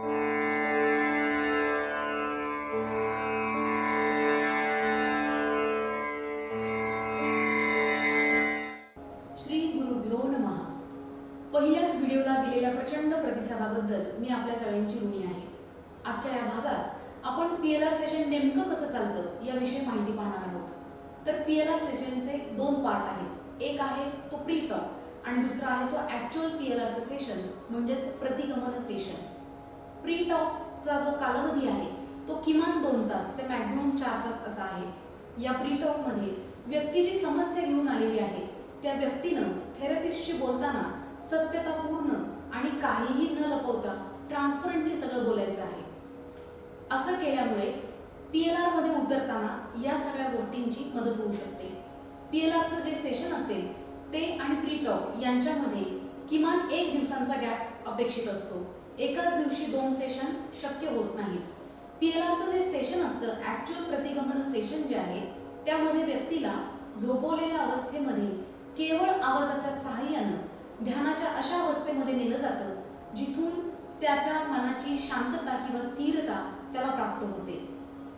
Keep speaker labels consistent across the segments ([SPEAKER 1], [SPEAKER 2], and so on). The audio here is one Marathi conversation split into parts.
[SPEAKER 1] श्री गुरुभ्यो नमः. पहिल्याच व्हिडिओला दिलेल्या प्रचंड प्रतिसादाबद्दल मी आपल्या सगळ्यांची ऋणी आहे. आजच्या या भागात आपण पी एल आर सेशन नेमकं कसं चालतं याविषयी माहिती पाहणार आहोत. तर पी एल आर सेशनचे दोन पार्ट आहेत. एक आहे तो प्री टॉक आणि दुसरा आहे तो ॲक्च्युअल पी एल आरचं सेशन म्हणजेच प्रतिगमन सेशन. प्री टॉकचा जो कालावधी आहे तो किमान दोन तास ते मॅक्झिमम चार तास असा आहे. या प्री टॉकमध्ये व्यक्ती जी समस्या घेऊन आलेली आहे त्या व्यक्तीनं थेरपिस्टशी बोलताना सत्यतापूर्ण आणि काहीही न लपवता ट्रान्सपरंटली सगळं बोलायचं आहे. असं केल्यामुळे पी एल आरमध्ये उतरताना या सगळ्या गोष्टींची मदत होऊ शकते. पी एल आरचं जे सेशन असेल ते आणि प्री टॉक यांच्यामध्ये किमान एक दिवसांचा गॅप अपेक्षित असतो. एकाच दिवशी दोन सेशन शक्य होत नाहीत. पी एल आरचं जे सेशन असतं ॲक्च्युअल प्रतिगमन सेशन जे आहे त्यामध्ये व्यक्तीला झोपवलेल्या अवस्थेमध्ये केवळ आवाजाच्या सहाय्यानं ध्यानाच्या अशा अवस्थेमध्ये नेलं जातं जिथून त्याच्या मनाची शांतता किंवा स्थिरता त्याला प्राप्त होते.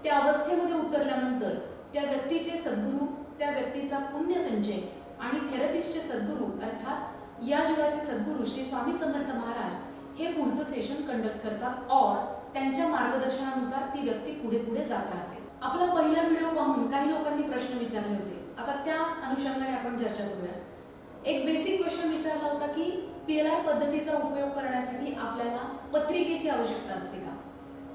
[SPEAKER 1] त्या अवस्थेमध्ये उतरल्यानंतर त्या व्यक्तीचे सद्गुरू त्या व्यक्तीचा पुण्यसंचय आणि थेरपिस्टचे सद्गुरू अर्थात या जगाचे सद्गुरू श्री स्वामी समर्थ महाराज हे पुढचं सेशन कंडक्ट करतात और त्यांच्या मार्गदर्शनानुसार ती व्यक्ती पुढे पुढे जात राहते. आपला पहिला व्हिडिओ पाहून काही लोकांनी प्रश्न विचारले होते. आता त्या अनुषंगाने आपण चर्चा करूया. एक बेसिक क्वेश्चन विचारला होता की पी एल आर पद्धतीचा उपयोग करण्यासाठी आपल्याला पत्रिकेची आवश्यकता असते का?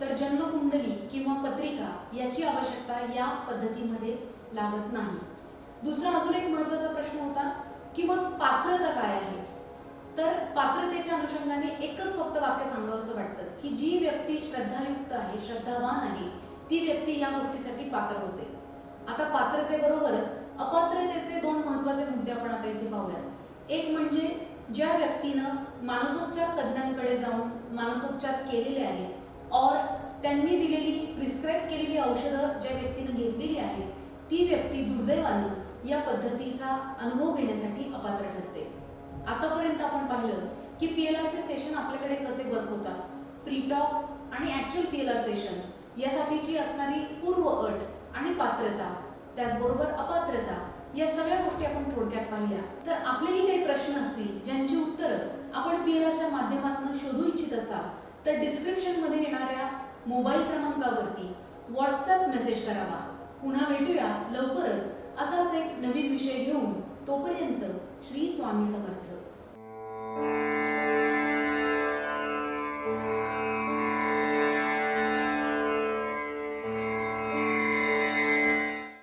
[SPEAKER 1] तर जन्मकुंडली किंवा पत्रिका याची आवश्यकता या पद्धतीमध्ये लागत नाही. दुसरा अजून एक महत्त्वाचा प्रश्न होता की मग पात्रता काय आहे? अनुषंगाने एकच फक्त वाक्य सांगावंसं वाटतं की जी व्यक्ती श्रद्धायुक्त आहे श्रद्धावान आहे ती व्यक्ती या गोष्टीसाठी पात्र होते. आता पात्रतेबरोबरच अपात्रतेचे दोन महत्त्वाचे मुद्दे आपण आता इथे पाहूया एक म्हणजे ज्या व्यक्तीनं मानसोपचार तज्ज्ञांकडे जाऊन मानसोपचार केलेले आहेत और त्यांनी दिलेली प्रिस्क्राईब केलेली औषधं ज्या व्यक्तीनं घेतलेली आहेत ती व्यक्ती दुर्दैवानं या पद्धतीचा अनुभव घेण्यासाठी अपात्र ठरते. आतापर्यंत आपण पाहिलं की पी एल आरचे सेशन आपल्याकडे कसे वर्क होतात? प्रीटॉक आणि actual P L R session यासाठीची असणारी पूर्व अट आणि पात्रता त्याचबरोबर अपात्रता या सगळ्या गोष्टी आपण थोडक्यात पाहिल्या. तर आपलेही काही प्रश्न असतील ज्यांची उत्तरं आपण पी एल आरच्या माध्यमातून शोधू इच्छित असाल तर डिस्क्रिप्शनमध्ये येणाऱ्या मोबाईल क्रमांकावरती व्हॉट्सअप मेसेज करावा. पुन्हा भेटूया लवकरच असाच एक नवीन विषय घेऊन. तोपर्यंत श्री स्वामी समर्थ.